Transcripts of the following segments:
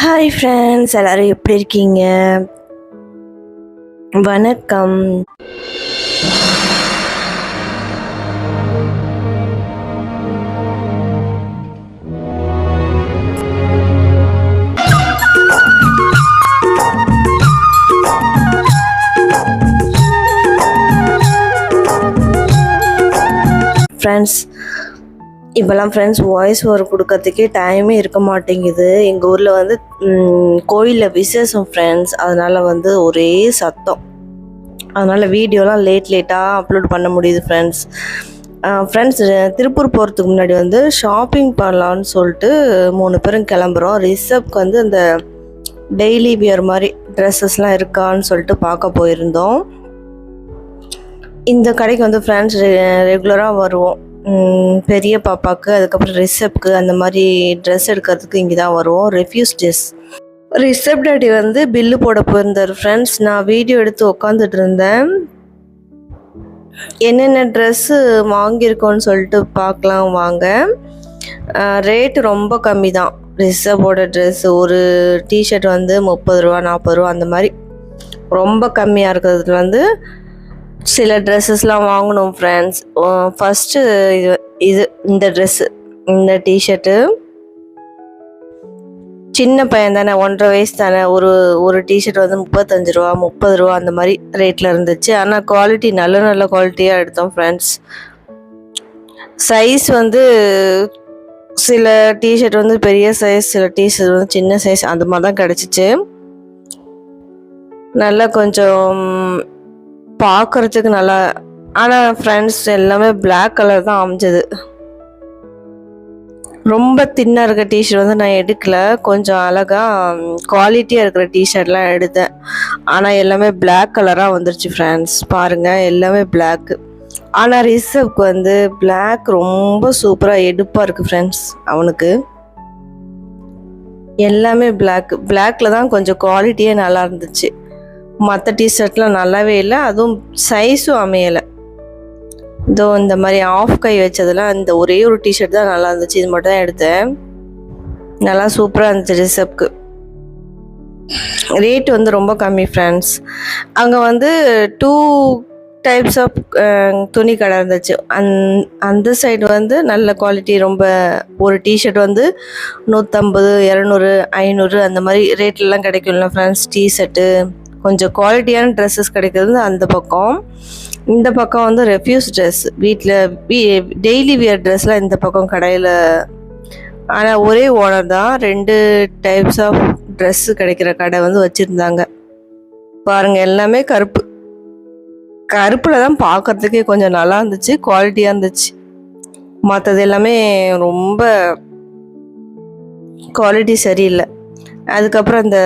Hi friends எல்லாரும் எப்படி இருக்கீங்க? வணக்கம். ஃப்ரெண்ட்ஸ் இப்போல்லாம் ஃப்ரெண்ட்ஸ் வாய்ஸ் ஓவர் கொடுக்கறதுக்கே டைமே இருக்க மாட்டேங்குது. எங்கள் ஊரில் வந்து கோயிலில் விசேஷம் ஃப்ரெண்ட்ஸ் அதனால் வந்து ஒரே சத்தம். அதனால் வீடியோலாம் லேட் லேட்டாக அப்லோட் பண்ண முடியுது ஃப்ரெண்ட்ஸ் ஃப்ரெண்ட்ஸ் திருப்பூர் போகிறதுக்கு முன்னாடி வந்து ஷாப்பிங் பண்ணலான்னு சொல்லிட்டு மூணு பேரும் கிளம்புறோம். ரிசப்க்கு வந்து அந்த டெய்லி வியர் மாதிரி ட்ரெஸ்ஸஸ்லாம் இருக்கான்னு சொல்லிட்டு பார்க்க போயிருந்தோம். இந்த கடைக்கு வந்து ஃப்ரெண்ட்ஸ் ரெகுலராக வருவோம். பெரிய பாப்பாவுக்கு அதுக்கப்புறம் ரிசப்க்கு அந்த மாதிரி ட்ரெஸ் எடுக்கிறதுக்கு இங்கே தான் வருவோம். ரெஃப்யூஸ் ட்ரெஸ் ரிசப் டாடி வந்து பில்லு போட போயிருந்தார் ஃப்ரெண்ட்ஸ் நான் வீடியோ எடுத்து உக்காந்துட்டு இருந்தேன். என்னென்ன ட்ரெஸ்ஸு வாங்கியிருக்கோன்னு சொல்லிட்டு பார்க்கலாம் வாங்க. ரேட்டு ரொம்ப கம்மி தான். ரிசப்போட ட்ரெஸ் ஒரு டிஷர்ட் வந்து முப்பது ரூபா நாற்பது ரூபா அந்த மாதிரி. ரொம்ப கம்மியாக இருக்கிறது வந்து சில ட்ரெஸ்ஸஸ்லாம் வாங்கணும் ஃப்ரெண்ட்ஸ் ஃபஸ்ட்டு இது இது இந்த ட்ரெஸ்ஸு இந்த டிஷர்ட்டு சின்ன பையன் தானே ஒன்றரை வயசு தானே. ஒரு ஒரு டிஷர்ட் வந்து முப்பத்தஞ்சு ரூபா முப்பது ரூபா அந்த மாதிரி ரேட்டில் இருந்துச்சு. ஆனால் குவாலிட்டி நல்ல நல்ல குவாலிட்டியாக எடுத்தோம் ஃப்ரெண்ட்ஸ் சைஸ் வந்து சில டிஷர்ட் வந்து பெரிய சைஸ் சில டிஷர்ட் வந்து சின்ன சைஸ் அந்த மாதிரி தான் கிடச்சிச்சு. நல்லா கொஞ்சம் பார்க்கறதுக்கு நல்லா ஆனால் ஃப்ரெண்ட்ஸ் எல்லாமே பிளாக் கலர் தான் அமைஞ்சது. ரொம்ப தின்னாக இருக்க டிஷர்ட் வந்து நான் எடுக்கல. கொஞ்சம் அழகாக குவாலிட்டியாக இருக்கிற டிஷர்ட்லாம் எடுத்தேன். ஆனால் எல்லாமே பிளாக் கலராக வந்துருச்சு ஃப்ரெண்ட்ஸ் பாருங்கள் எல்லாமே பிளாக்கு ஆனால் ரிசப்க்கு வந்து பிளாக் ரொம்ப சூப்பராக எடுப்பாக இருக்குது ஃப்ரெண்ட்ஸ் அவனுக்கு. எல்லாமே பிளாக் பிளாக்ல தான் கொஞ்சம் குவாலிட்டியே நல்லா இருந்துச்சு. மற்ற டிஷர்ட்லாம் நல்லாவே இல்லை. அதுவும் சைஸும் அமையலை. இதோ இந்த மாதிரி ஆஃப் கை வச்சதெல்லாம் இந்த ஒரே ஒரு டிஷர்ட் தான் நல்லா இருந்துச்சு. இது மட்டும் தான் எடுத்தேன். நல்லா சூப்பராக இருந்துச்சு ரிசப்க்கு ரேட் வந்து ரொம்ப கம்மி ஃப்ரெண்ட்ஸ் அங்கே வந்து டூ டைப்ஸ் ஆஃப் துணி கடை இருந்துச்சு. அந் அந்த சைடு வந்து நல்ல குவாலிட்டி ரொம்ப ஒரு டிஷர்ட் வந்து நூற்றம்பது இரநூறு ஐநூறு அந்த மாதிரி ரேட்லலாம் கிடைக்கும்ல ஃப்ரெண்ட்ஸ் டிஷர்ட்டு கொஞ்சம் குவாலிட்டியான ட்ரெஸ்ஸஸ் கிடைக்கிறது அந்த பக்கம். இந்த பக்கம் வந்து ரெஃப்யூஸ் ட்ரெஸ் வீட்டில் டெய்லி வியர் ட்ரெஸ்லாம் இந்த பக்கம் கடையில். ஆனால் ஒரே ஓனர் தான் ரெண்டு டைப்ஸ் ஆஃப் ட்ரெஸ்ஸு கிடைக்கிற கடை வந்து வச்சுருந்தாங்க. பாருங்கள் எல்லாமே கருப்பு. கருப்பில் தான் பார்க்கறதுக்கே கொஞ்சம் நல்லா இருந்துச்சு குவாலிட்டியாக இருந்துச்சு. மற்றது எல்லாமே ரொம்ப குவாலிட்டி சரியில்லை. அதுக்கப்புறம் அந்த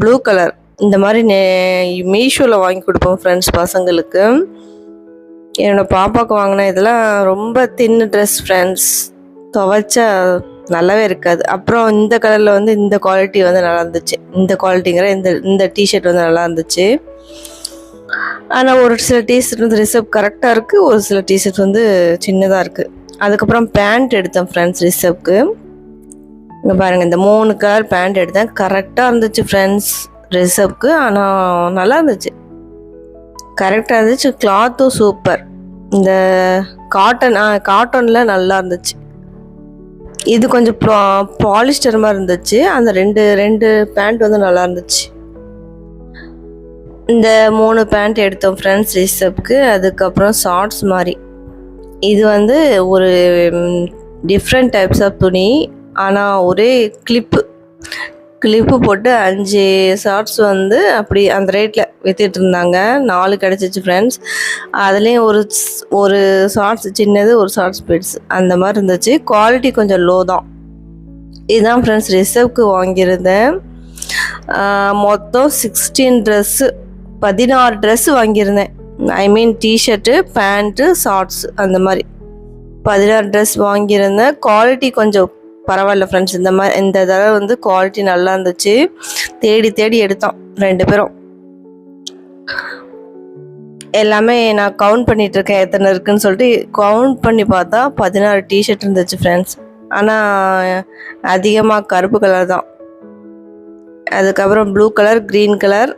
ப்ளூ கலர் இந்த மாதிரி நே மீஷோவில் வாங்கி கொடுப்போம் ஃப்ரெண்ட்ஸ் பசங்களுக்கு. என்னோடய பாப்பாவுக்கு வாங்கின இதெல்லாம் ரொம்ப தின்னு ட்ரெஸ் ஃப்ரெண்ட்ஸ் துவைச்சா நல்லாவே இருக்காது. அப்புறம் இந்த கலரில் வந்து இந்த குவாலிட்டி வந்து நல்லா இருந்துச்சு. இந்த குவாலிட்டிங்கிற இந்த இந்த டிஷர்ட் வந்து நல்லா இருந்துச்சு. ஆனால் ஒரு சில டிஷர்ட் வந்து ரிசப் கரெக்டாக இருக்குது ஒரு சில டிஷர்ட் வந்து சின்னதாக இருக்குது அதுக்கப்புறம் பேண்ட் எடுத்தேன் ஃப்ரெண்ட்ஸ் ரிசப்க்கு இங்கே பாருங்கள் இந்த மூணு கலர் பேண்ட் எடுத்தேன். கரெக்டாக இருந்துச்சு ஃப்ரெண்ட்ஸ் ரிசப்க்கு ஆனால் நல்லா இருந்துச்சு கரெக்டாக இருந்துச்சு. கிளாத்தும் சூப்பர் இந்த காட்டன் ஆ காட்டனில் நல்லா இருந்துச்சு இது கொஞ்சம் பாலிஸ்டர் மாதிரி இருந்துச்சு. அந்த ரெண்டு ரெண்டு பேண்ட் வந்து நல்லா இருந்துச்சு இந்த மூணு பேண்ட் எடுத்தோம் ஃப்ரெண்ட்ஸ் ரிசப்க்கு அதுக்கப்புறம் ஷார்ட்ஸ் மாதிரி. இது வந்து ஒரு டிஃப்ரெண்ட் டைப்ஸ் ஆஃப் துணி. ஆனால் ஒரே கிளிப்பு கிளிப்பு போட்டு அஞ்சு ஷார்ட்ஸ் வந்து அப்படி அந்த ரேட்டில் விற்றுட்டு இருந்தாங்க. நாலு கிடச்சிச்சு ஃப்ரெண்ட்ஸ் அதுலேயும் ஒரு ஒரு ஷார்ட்ஸ் சின்னது ஒரு ஷார்ட்ஸ் பெட்ஸ் அந்த மாதிரி இருந்துச்சு. குவாலிட்டி கொஞ்சம் லோ தான். இதுதான் ஃப்ரெண்ட்ஸ் ரிசர்வ்க்கு வாங்கியிருந்தேன். மொத்தம் சிக்ஸ்டீன் ட்ரெஸ்ஸு பதினாறு ட்ரெஸ்ஸு வாங்கியிருந்தேன். I mean t-shirt pant shorts அந்த மாதிரி. பதினாறு ட்ரெஸ் வாங்கியிருந்தேன். குவாலிட்டி கொஞ்சம் பரவாயில்ல ஃப்ரெண்ட்ஸ் இந்த மாதிரி இந்த தடவை வந்து குவாலிட்டி நல்லா இருந்துச்சு. தேடி தேடி எடுத்தோம் ரெண்டு பேரும். எல்லாமே நான் கவுண்ட் பண்ணிட்டு இருக்கேன் எத்தனை இருக்குன்னு சொல்லிட்டு கவுண்ட் பண்ணி பார்த்தா பதினாறு டிஷர்ட் இருந்துச்சு ஃப்ரெண்ட்ஸ் ஆனால் அதிகமாக கருப்பு கலர் தான். அதுக்கப்புறம் blue colour green colour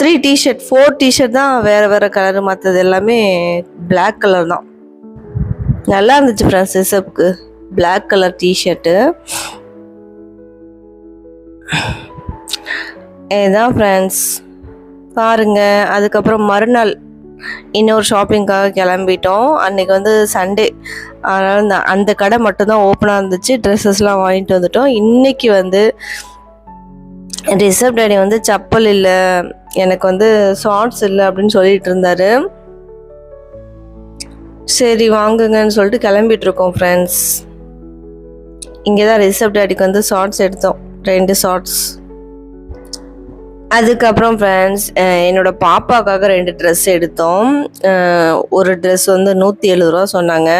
three t-shirt four t-shirt தான் வேறு வேறு கலர் மற்றது எல்லாமே பிளாக் கலர் தான். நல்லா இருந்துச்சு ஃப்ரெண்ட்ஸ் ரிசப்க்கு பிளாக் கலர் டிஷர்ட்டு இதுதான் ஃப்ரெண்ட்ஸ் பாருங்கள் அதுக்கப்புறம் மறுநாள் இன்னொரு ஷாப்பிங்காக கிளம்பிட்டோம். அன்னைக்கு வந்து சண்டே அதனால் இந்த அந்த கடை மட்டும்தான் ஓப்பனாக இருந்துச்சு. ட்ரெஸ்ஸஸ்லாம் வாங்கிட்டு வந்துட்டோம். இன்றைக்கி வந்து ரிசப் டேடி வந்து செப்பல் இல்லை. எனக்கு வந்து ஷார்ட்ஸ் இல்லை அப்படின்னு சொல்லிட்டு இருந்தார். சரி வாங்குங்கன்னு சொல்லிட்டு கிளம்பிட்டு இருக்கோம் ஃப்ரெண்ட்ஸ் இங்கே தான் ரிசப்ட் டேடிக்கு வந்து ஷார்ட்ஸ் எடுத்தோம். ரெண்டு ஷார்ட்ஸ். அதுக்கப்புறம் ஃப்ரெண்ட்ஸ் என்னோட பாப்பாக்காக ரெண்டு ட்ரெஸ் எடுத்தோம். ஒரு ட்ரெஸ் வந்து நூற்றி எழுபது ரூபா சொன்னாங்க.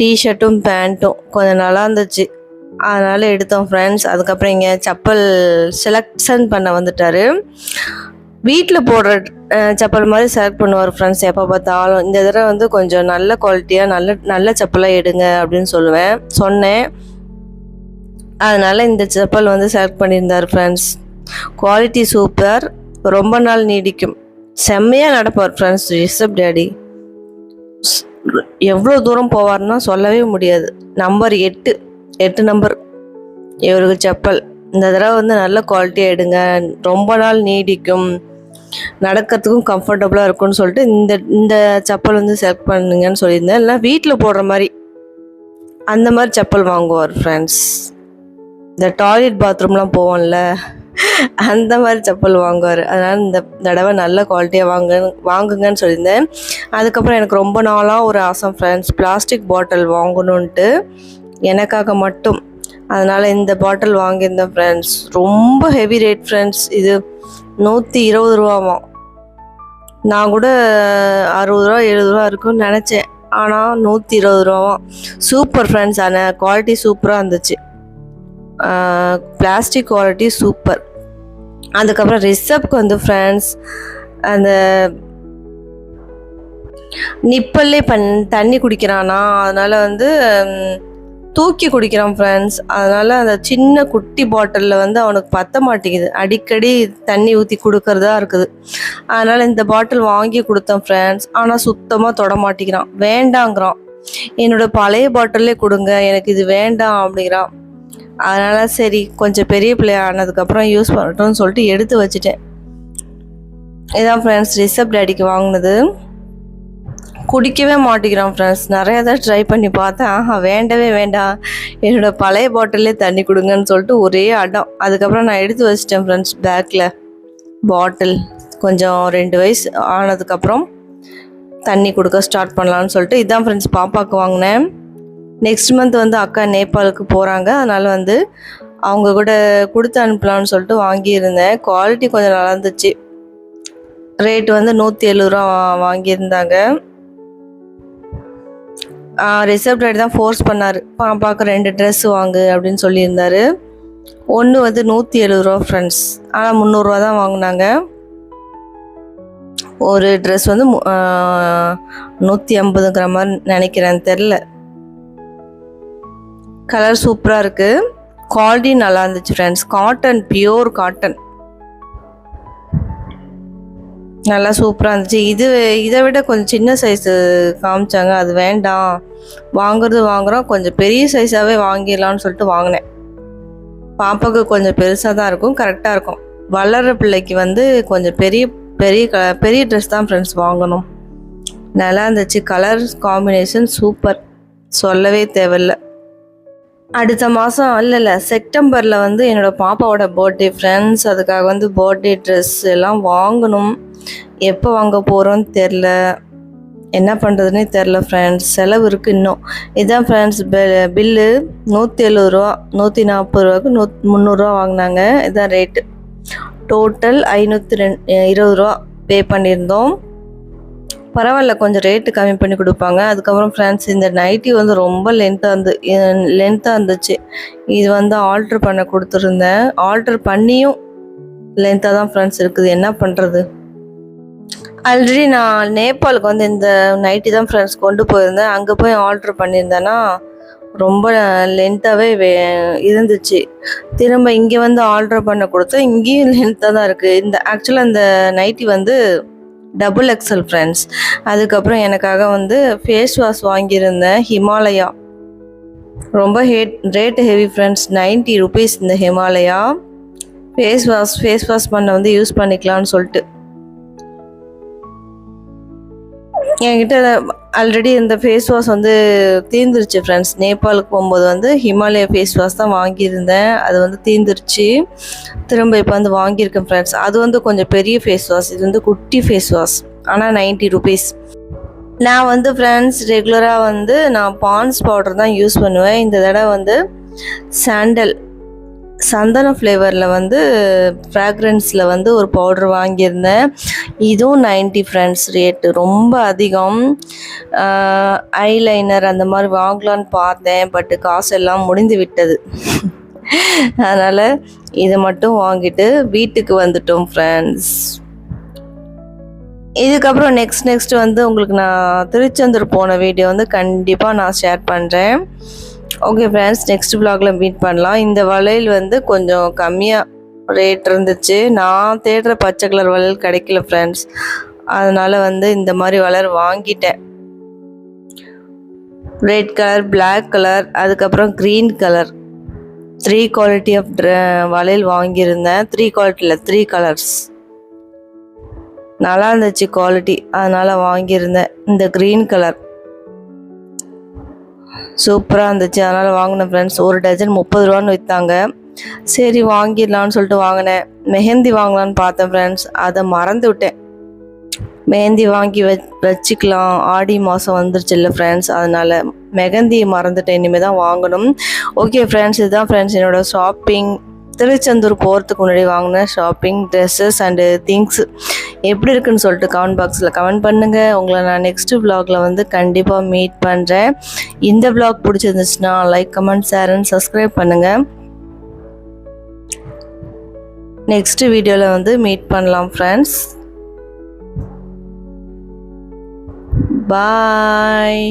டிஷர்ட்டும் பேண்ட்டும் கொஞ்சம் நல்லா இருந்துச்சு. அதனால் எடுத்தோம் ஃப்ரெண்ட்ஸ் அதுக்கப்புறம் இங்கே செப்பல் செலக்ஷன் பண்ண வந்துட்டார். வீட்டில் போடுற செப்பல் மாதிரி செலக்ட் பண்ணுவார் ஃப்ரெண்ட்ஸ் எப்போ பார்த்தாலும். இந்த தடவை வந்து கொஞ்சம் நல்ல குவாலிட்டியாக நல்ல நல்ல செப்பலாக எடுங்க அப்படின்னு சொல்லுவேன். சொன்னேன். அதனால் இந்த செப்பல் வந்து செலக்ட் பண்ணியிருந்தார் ஃப்ரெண்ட்ஸ் குவாலிட்டி சூப்பர் ரொம்ப நாள் நீடிக்கும். செம்மையாக நடப்பார் ஃப்ரெண்ட்ஸ் ரிஷப் டேடி எவ்வளோ தூரம் போவார்னா சொல்லவே முடியாது. நம்பர் எட்டு. எட்டு நம்பர் இவருக்கு செப்பல். இந்த தடவை வந்து நல்ல குவாலிட்டியாக எடுங்க ரொம்ப நாள் நீடிக்கும். நடக்கிறதுக்கும் கம்ஃபர்டபுளாக இருக்கும்னு சொல்லிட்டு இந்த இந்த செப்பல் வந்து செலக்ட் பண்ணுங்கன்னு சொல்லியிருந்தேன். இல்லை வீட்டில் போடுற மாதிரி அந்த மாதிரி செப்பல் வாங்குவார் ஃப்ரெண்ட்ஸ் இந்த டாய்லெட் பாத்ரூம்லாம் போவோம்ல அந்த மாதிரி செப்பல் வாங்குவார். அதனால் இந்த தடவை நல்ல குவாலிட்டியாக வாங்க வாங்குங்கன்னு சொல்லியிருந்தேன். அதுக்கப்புறம் எனக்கு ரொம்ப நாளாக ஒரு ஆசம் ஃப்ரெண்ட்ஸ் பிளாஸ்டிக் பாட்டில் வாங்கணுன்ட்டு எனக்காக மட்டும். அதனால் இந்த பாட்டில் வாங்கியிருந்தேன் ஃப்ரெண்ட்ஸ் ரொம்ப ஹெவி ரேட் ஃப்ரெண்ட்ஸ் இது நூற்றி இருபது ரூபாவாம் நான் கூட அறுபது ரூபா எழுபது ரூபா இருக்கும்னு நினச்சேன். ஆனால் நூற்றி இருபது ரூபாவாம் சூப்பர் ஃப்ரெண்ட்ஸ் ஆனால் குவாலிட்டி சூப்பராக இருந்துச்சு. பிளாஸ்டிக் குவாலிட்டி சூப்பர் அதுக்கப்புறம் ரிசப்க்கு வந்து ஃப்ரெண்ட்ஸ் அந்த நிப்பல்லே பண் தண்ணி குடிக்கிறானா அதனால் வந்து தூக்கி குடிக்கிறான் ஃப்ரெண்ட்ஸ் அதனால் அந்த சின்ன குட்டி பாட்டிலில் வந்து அவனுக்கு பத்த மாட்டேங்குது. அடிக்கடி தண்ணி ஊற்றி கொடுக்கறதா இருக்குது. அதனால் இந்த பாட்டில் வாங்கி கொடுத்தேன் ஃப்ரெண்ட்ஸ் ஆனால் சுத்தமாக தொட மாட்டேங்கிறான். வேண்டாங்கிறான். என்னோட பழைய பாட்டிலே கொடுங்க. எனக்கு இது வேண்டாம் அப்படிங்கிறான். அதனால் சரி கொஞ்சம் பெரிய பிள்ளை ஆனதுக்கப்புறம் யூஸ் பண்ணட்டும்னு சொல்லிட்டு எடுத்து வச்சுட்டேன். இதான் ஃப்ரெண்ட்ஸ் ரிசப் டேடிக்கு வாங்கினது. குடிக்கவே மாட்டேங்கிறான் ஃப்ரெண்ட்ஸ் நிறைய தான் ட்ரை பண்ணி பார்த்தேன். ஆஹா வேண்டவே வேண்டாம் என்னோட பழைய பாட்டிலே தண்ணி கொடுங்கன்னு சொல்லிட்டு ஒரே அடம். அதுக்கப்புறம் நான் எடுத்து வச்சிட்டேன் ஃப்ரெண்ட்ஸ் பேக்கில் பாட்டில் கொஞ்சம் ரெண்டு வயசு ஆனதுக்கப்புறம் தண்ணி கொடுக்க ஸ்டார்ட் பண்ணலான்னு சொல்லிட்டு இதான் ஃப்ரெண்ட்ஸ் பாப்பாவுக்கு வாங்கினேன். நெக்ஸ்ட் மந்த் வந்து அக்கா நேபாளுக்கு போகிறாங்க அதனால் வந்து அவங்க கூட கொடுத்து அனுப்பலாம்னு சொல்லிட்டு வாங்கியிருந்தேன். குவாலிட்டி கொஞ்சம் நல்லா இருந்துச்சு. ரேட் வந்து நூற்றி எழுபது ரூபா வாங்கியிருந்தாங்க. ரிசர்வ் ரேட் தான் ஃபோர்ஸ் பண்ணார். பாப்பாவுக்கு ரெண்டு ட்ரெஸ் வாங்கு அப்படின்னு சொல்லியிருந்தார். ஒன்று வந்து நூற்றி எழுபது ரூபா ஃப்ரெண்ட்ஸ் ஆனால் முந்நூறுரூவா தான் வாங்கினாங்க. ஒரு ட்ரெஸ் வந்து நூற்றி ஐம்பதுங்கிற மாதிரி நினைக்கிறேன். தெரில கலர் சூப்பராக இருக்குது குவாலிட்டி நல்லா இருந்துச்சு ஃப்ரெண்ட்ஸ் காட்டன் பியூர் காட்டன் நல்லா சூப்பராக இருந்துச்சு. இது இதை விட கொஞ்சம் சின்ன சைஸு காமிச்சாங்க. அது வேண்டாம். வாங்குறது வாங்குகிறோம் கொஞ்சம் பெரிய சைஸாகவே வாங்கிடலாம்னு சொல்லிட்டு வாங்கினேன். பாப்பாவுக்கு கொஞ்சம் பெருசாக தான் இருக்கும். கரெக்டாக இருக்கும். வளர்கிற பிள்ளைக்கு வந்து கொஞ்சம் பெரிய பெரிய க பெரிய ட்ரெஸ் தான் ஃப்ரெண்ட்ஸ் வாங்கணும். நல்லா இருந்துச்சு. Colour combination super. சொல்லவே தேவையில்ல. அடுத்த மாதம் இல்லை இல்லை செப்டம்பரில் வந்து என்னோடய பாப்பாவோட பர்த்டே ஃப்ரெண்ட்ஸ் அதுக்காக வந்து பர்த்டே ட்ரெஸ் எல்லாம் வாங்கணும். எப்போ வாங்க போகிறோன்னு தெரில. என்ன பண்ணுறதுனே தெரில ஃப்ரெண்ட்ஸ் செலவு இருக்குது இன்னும். இதான் ஃப்ரெண்ட்ஸ் பில்லு நூற்றி எழுபது ரூபா நூற்றி நாற்பது ரூபாய்க்கு நூ முந்நூறுரூவா வாங்கினாங்க. இதுதான் ரேட்டு டோட்டல் ஐநூற்றி ரெண்டு இருபது ரூபா பே பண்ணியிருந்தோம். பரவாயில்ல கொஞ்சம் ரேட்டு கம்மி பண்ணி கொடுப்பாங்க. அதுக்கப்புறம் ஃப்ரெண்ட்ஸ் இந்த நைட்டி வந்து ரொம்ப லென்த்தாக இருந்து லென்த்தாக இருந்துச்சு. இது வந்து ஆல்ட்ரு பண்ண கொடுத்துருந்தேன். ஆல்ட்ரு பண்ணியும் லென்த்தாக தான் ஃப்ரெண்ட்ஸ் இருக்குது. என்ன பண்ணுறது ஆல்ரெடி நான் நேபாளுக்கு வந்து இந்த நைட்டி தான் ஃப்ரெண்ட்ஸ் கொண்டு போயிருந்தேன். அங்கே போய் ஆல்ட்ரு பண்ணியிருந்தேன்னா ரொம்ப லென்த்தாகவே வே இருந்துச்சு. திரும்ப இங்கே வந்து ஆல்ட்ரு பண்ண கொடுத்தா இங்கேயும் லென்த்தாக தான் இருக்குது இந்த ஆக்சுவலாக இந்த நைட்டி வந்து டபுள் எக்ஸல் ஃப்ரெண்ட்ஸ் அதுக்கப்புறம் எனக்காக வந்து ஃபேஸ் வாஷ் வாங்கியிருந்தேன் ஹிமாலயா. ரொம்ப ஹேட் ரேட்டு ஹெவி ஃப்ரெண்ட்ஸ் 90 ருபீஸ் இந்த Himalaya. Face wash face wash பண்ண வந்து யூஸ் பண்ணிக்கலாம்னு சொல்லிட்டு. என்கிட்ட ஆல்ரெடி இந்த ஃபேஸ் வாஷ் வந்து தீர்ந்துருச்சு ஃப்ரெண்ட்ஸ் நேபாளுக்கு போகும்போது வந்து ஹிமாலயா ஃபேஸ் வாஷ் தான் வாங்கியிருந்தேன். அது வந்து தீர்ந்துருச்சு. திரும்ப இப்போ வந்து வாங்கியிருக்கேன் ஃப்ரெண்ட்ஸ் அது வந்து கொஞ்சம் பெரிய ஃபேஸ் வாஷ் இது வந்து குட்டி ஃபேஸ் வாஷ் ஆனால் 90 ருபீஸ் நான் வந்து ஃப்ரெண்ட்ஸ் ரெகுலராக வந்து நான் பான்ஸ் பவுடர் தான் யூஸ் பண்ணுவேன். இந்த தடவை வந்து சாண்டல் சந்தன ஃப்ளேவரில் வந்து ஃப்ராக்ரன்ஸில் வந்து ஒரு பவுடர் வாங்கியிருந்தேன். இதுவும் 90 ஃப்ரெண்ட்ஸ் ரேட்டு ரொம்ப அதிகம். ஐலைனர் அந்த மாதிரி வாங்கலான்னு பார்த்தேன் பட்டு காசு எல்லாம் முடிந்து விட்டது. அதனால் இதை மட்டும் வாங்கிட்டு வீட்டுக்கு வந்துட்டோம் ஃப்ரெண்ட்ஸ் இதுக்கப்புறம் நெக்ஸ்ட் நெக்ஸ்ட் வந்து உங்களுக்கு நான் திருச்செந்தூர் போன வீடியோ வந்து கண்டிப்பாக நான் ஷேர் பண்ணுறேன் ஓகே ஃப்ரெண்ட்ஸ் நெக்ஸ்ட் vlogல மீட் பண்ணலாம். இந்த வளையல் வந்து கொஞ்சம் கம்மியாக ரேட் இருந்துச்சு. நான் தேடுற பச்சை கலர் வளையல் கிடைக்கல ஃப்ரெண்ட்ஸ் அதனால் வந்து இந்த மாதிரி வளையல் வாங்கிட்டேன். ரெட் கலர் பிளாக் கலர் அதுக்கப்புறம் green colour three quality of வளையல் வாங்கியிருந்தேன். த்ரீ குவாலிட்டியில் த்ரீ கலர்ஸ் நல்லா இருந்துச்சு குவாலிட்டி அதனால் வாங்கியிருந்தேன். இந்த க்ரீன் கலர் சூப்பராக இருந்துச்சு. அதனால் வாங்கினேன் ஃப்ரெண்ட்ஸ் ஒரு டஜன் முப்பது ரூபான்னு விற்றாங்க சரி வாங்கிடலான்னு சொல்லிட்டு வாங்கினேன். மெஹந்தி வாங்கலான்னு பார்த்தேன் ஃப்ரெண்ட்ஸ் அதை மறந்து விட்டேன். மெஹந்தி வாங்கி வச் வச்சுக்கலாம். ஆடி மாதம் வந்துருச்சு இல்லை ஃப்ரெண்ட்ஸ் அதனால் மெஹந்தி மறந்துட்டேன். இனிமேல் தான் வாங்கணும். ஓகே ஃப்ரெண்ட்ஸ் இதுதான் ஃப்ரெண்ட்ஸ் என்னோடய ஷாப்பிங் திருச்செந்தூர் போகிறதுக்கு முன்னாடி வாங்கின ஷாப்பிங் ட்ரெஸ்ஸஸ் அண்டு திங்ஸ் எப்படி இருக்குன்னு சொல்லிட்டு கமெண்ட் பாக்ஸில் கமெண்ட் பண்ணுங்கள் உங்களை நான் நெக்ஸ்ட் vlogல வந்து கண்டிப்பாக மீட் பண்ணுறேன் இந்த ப்ளாக் பிடிச்சிருந்துச்சுன்னா like comment share and subscribe பண்ணுங்கள் நெக்ஸ்ட் வீடியோவில் வந்து மீட் பண்ணலாம் ஃப்ரெண்ட்ஸ் பாய்